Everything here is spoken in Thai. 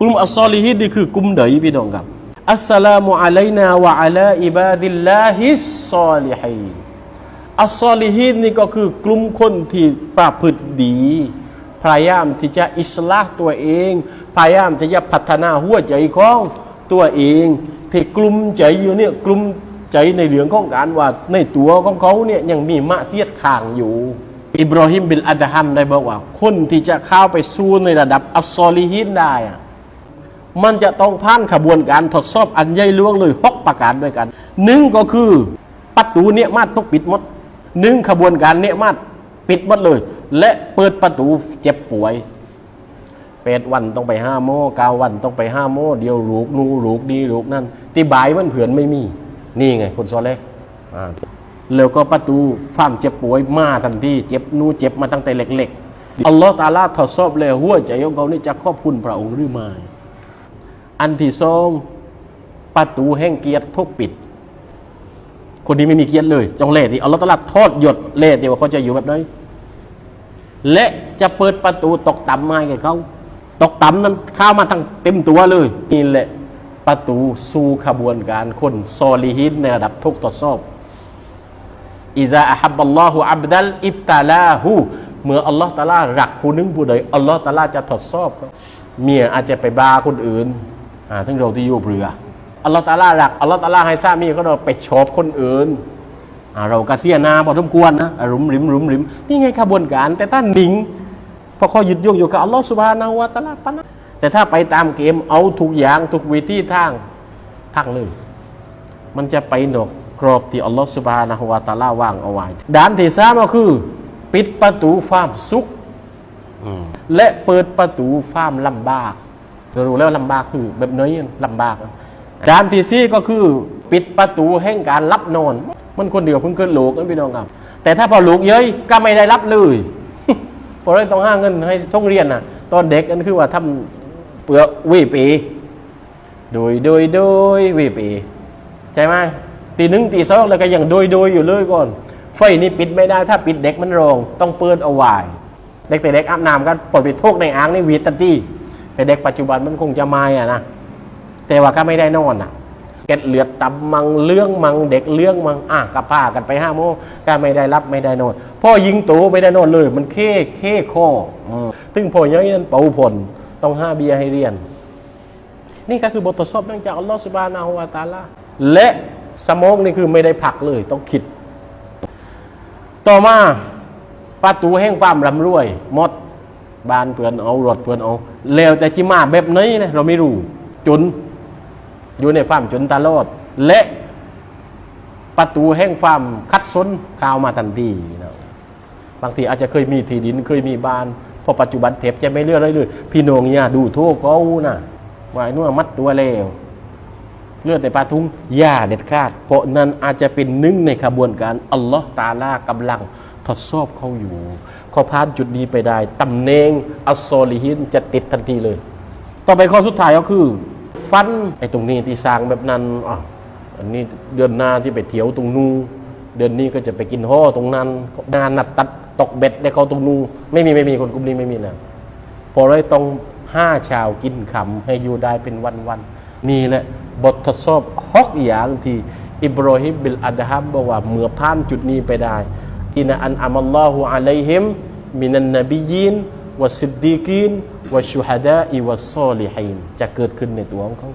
กลุ่มอัสซอลิฮีนนี่คือกลุ่มไหนพี่น้องครับอัสสลามุอะลัยนาวะอะลาอิบาดิลลาฮิสซอลิฮีอัสซอลิฮีนนี่ก็คือกลุ่มคนที่ประพฤติดี พยายามที่จะอิสลาตัวเอง พยายามที่จะพัฒนาหัวใจของตัวเอง ที่กลุ่มใจอยู่เนี่ยกลุ่มใจในเรื่องของการว่าในตัวของเขาเนี่ยยังมีมะเสียดข่างอยู่ อิบราฮิมบินอัดฮัมได้บอกว่า คนที่จะเข้าไปสู่ในระดับอัสซอลิฮีนได้อะ มันจะต้องผ่านขบวนการทดสอบอันใหญ่หลวงเลยหกประการด้วยกันหนึ่งก็คือประตูเนี่ยมาต้องปิดหมดหนึ่งขบวนการเนี่ยมาปิดหมดเลย และเปิดประตูเจ็บป่วยแปดวันต้องไปห้าโมเก้าวันต้องไปห้าโมเดียวลูกนูลูกดีลูกนั่นที่บายมันเผื่อนไม่มี นี่ไงคุณซอเล่แล้วก็ประตูฟ้ามเจ็บป่วยมาทันทีเจ็บนูเจ็บมาตั้งแต่เล็กๆอัลลอฮฺตาลาทดสอบเลยหัวใจของเขานี่จะขอบคุณพระองค์หรือไม่ อันที่สองประตูแห่งเกียรติทุกปิด คนนี้ไม่มีเกียรติเลย จงเล่ที่อัลลอฮฺตาลาทอดหยดเล่ที่ว่าเขาจะอยู่แบบไหนและจะเปิดประตูตกต่ำมาให้แก่เขาตกต่ำนั้นเข้ามาทั้งเต็มตัวเลยนี่แหละประตูสู่ขบวนการคนซอลีฮินในระดับทุกทดสอบอิซาอัฮับัลลอฮุอับดัลอิบตาลาหูเมื่ออัลลอฮ์ตาลารักผู้นึงผู้ใดอัลลอฮ์ตาลาจะทดสอบ เมียอาจจะไปบาคนอื่น ทั้งเราที่อยู่เรืออัลลอฮ์ตาลารักอัลลอฮ์ตาลาให้สามีเขาเราไปชอบคนอื่นอ่าเราก็เสียหนาพอสมควรนะอะรุมริมรุมริมนี่ไงขบวนการ แต่ถ้าหนิงพอขาหยุดโยกอยู่กับอัลลอฮ์สุบฮานาวะตาลาปะนะแต่ถ้าไปตามเกมเอาทุกอย่างทุกวิธีทางทางเลยมันจะไปหนกกรอบที่อัลลอฮฺสุบฮานะฮุวาตาลาวางเอาไว้ด้านที่สามก็คือ ปิดประตูฟาร์มสุขและเปิดประตูฟาร์มลำบาก เรารู้แล้วลำบากคือแบบไหนลำบากด้านที่สี่ก็คือปิดประตูแห่งการรับนอน มันคนเดียวเพิ่งเกิดลูกนั่นพี่น้องครับ แต่ถ้าพอลูกเย้ยก็ไม่ได้รับเลยเพราะเราต้องห้าเงินให้ช่องเรียนน่ะตอนเด็กนั่นคือว่าทำเปลือกวีปีโดยโดยโดยวีปีใช่ไหมตีหนึ่งตีสองแล้วก็ยังโดยโดยอยู่เลยก่อนไฟนี่ปิดไม่ได้ถ้าปิดเด็กมันรอง ต้องเปิดเอาไว้เด็กแต่เด็กอาบน้ำกันปลดไปโทกในอ่างในวีตันที แต่เด็กปัจจุบันมันคงจะไม่อะนะแต่ว่าก็ไม่ได้นอนอะเก็ดเหลือดตำมังเรื่องมังเด็กเรื่องมังอะกับผ้ากันไปห้าโมงก็ไม่ได้รับไม่ได้นอนพ่อยิงตูไม่ได้นอนเลย มันเข้เข้ข้ออืมซึ่งพ่อเย้ยนั้นเป่าผลต้องห้าเบียร์ให้เรียน นี่ก็คือบททดสอบเนื่องจากอัลลอฮฺสุบานาฮุวาตาลาและสมองนี่คือไม่ได้พักเลย ต้องคิด ต่อมาประตูแห่งความร่ำรวยหมด บ้านเพื่อนเอารถเพื่อนเอาแล้วแต่จิมาแบบนี้นะเราไม่รู้จน อยู่ในความจนตลอด และประตูแห่งความคัดสนข่าวมาทันทีนะบางทีอาจจะเคยมีที่ดินเคยมีบ้านพอปัจจุบันเทปจะไม่เลือกอะไรเลยพี่น้องเนี่ยดูทั่วเขานะวายนัวมัดตัวเลวเลือดแต่ปลาทุงย่าเด็ดขาด เพราะนั้นอาจจะเป็นหนึ่งในขบวนการอัลลอฮ์ตาลากำลัง ทดสอบเขาอยู่เขาผ่านจุดนี้ไปได้ตำแหน่งอัสซอลิฮินจะติดทันทีเลย ต่อไปข้อสุดท้ายก็คือ ฟันไอ้ตรงนี้ที่สร้างแบบนั้นอะอันนี้เดือนหน้าที่ไปเที่ยวตรงนู้นเดือนนี้ก็จะไปกินห่อตรงนั้นงานนัดตัดตกเบ็ดในเขาตรงนู้นไม่มีไม่มีคนกลุ่มนี้ไม่มีนะพอเลยต้องห้าชาวกินคำให้อยู่ได้เป็นวันๆนี่แหละบททดสอบฮอกอย่างที่อิบรอฮิมบิลอัดฮัมบอกว่าเมื่อผ่านจุดนี้ไปได้ อินอันอามัลลอฮุอะลัยฮิมมินันนบียินวะซิดดีกินวะชุฮดาอิวะซอลิฮินจะเกิดขึ้นในตัวของเขา